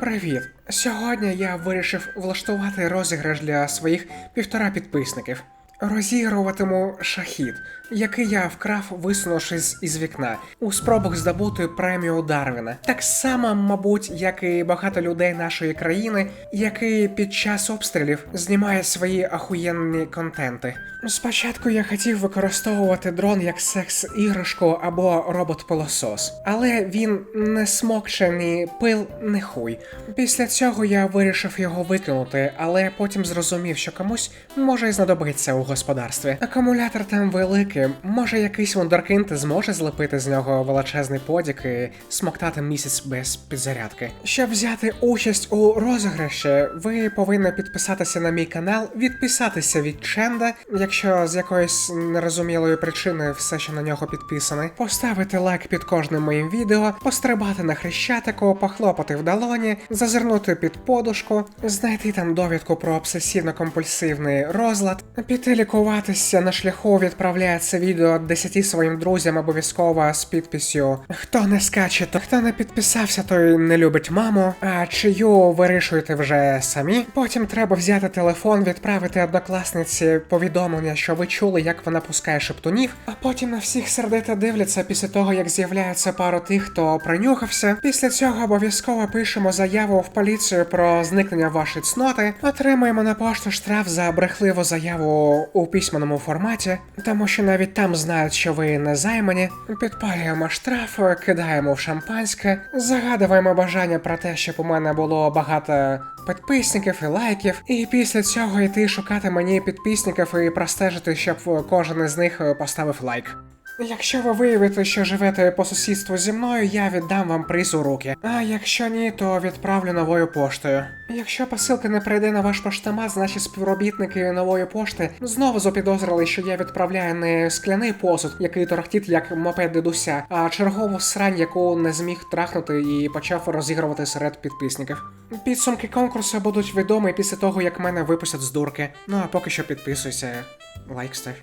Привіт! Сьогодні я вирішив влаштувати розіграш для своїх півтора підписників. Розігруватиму шахід, який я вкрав, висунувшись із вікна, у спробах здобути премію Дарвіна. Так само, мабуть, як і багато людей нашої країни, які під час обстрілів знімають свої ахуєнні контенти. Спочатку я хотів використовувати дрон як секс-іграшку або робот-пилосос, але він не смокче ні пил, ні хуй. Після цього я вирішив його викинути, але потім зрозумів, що комусь може й знадобиться у господарстві. Акумулятор там великий, може якийсь вундеркінд зможе злепити з нього величезний подік і смоктати місяць без підзарядки. Щоб взяти участь у розіграші, ви повинні підписатися на мій канал, відписатися від Ченда, якщо з якоїсь нерозумілої причини все ще на нього підписаний, поставити лайк під кожним моїм відео, пострибати на хрещатику, похлопати в долоні, зазирнути під подушку, знайти там довідку про обсесивно-компульсивний розлад, піти лікуватися на шляху, відправляє це відео 10 своїм друзям обов'язково з підписю Хто не скаче, то хто не підписався, той не любить маму, а чию вирішуєте вже самі. Потім треба взяти телефон, відправити однокласниці повідомлення, що ви чули, як вона пускає шептунів, а потім на всіх сердито дивляться після того, як з'являється пару тих, хто принюхався. Після цього обов'язково пишемо заяву в поліцію про зникнення вашої цноти, отримуємо на пошту штраф за брехливу заяву у письменному форматі, тому що навіть там знають, що ви не займані. Підпалюємо штраф, кидаємо в шампанське, загадуємо бажання про те, щоб у мене було багато підписників і лайків, і після цього йти шукати мені підписників і простежити, щоб кожен із них поставив лайк. Якщо ви виявите, що живете по сусідству зі мною, я віддам вам приз у руки. А якщо ні, то відправлю новою поштою. Якщо посилка не прийде на ваш поштомат, значить співробітники нової пошти знову запідозрили, що я відправляю не скляний посуд, який торохтить як мопед дедуся, а чергову срань, яку не зміг трахнути і почав розігрувати серед підписників. Підсумки конкурсу будуть відомі після того, як мене випустять з дурки. Ну а поки що підписуйся, лайк став.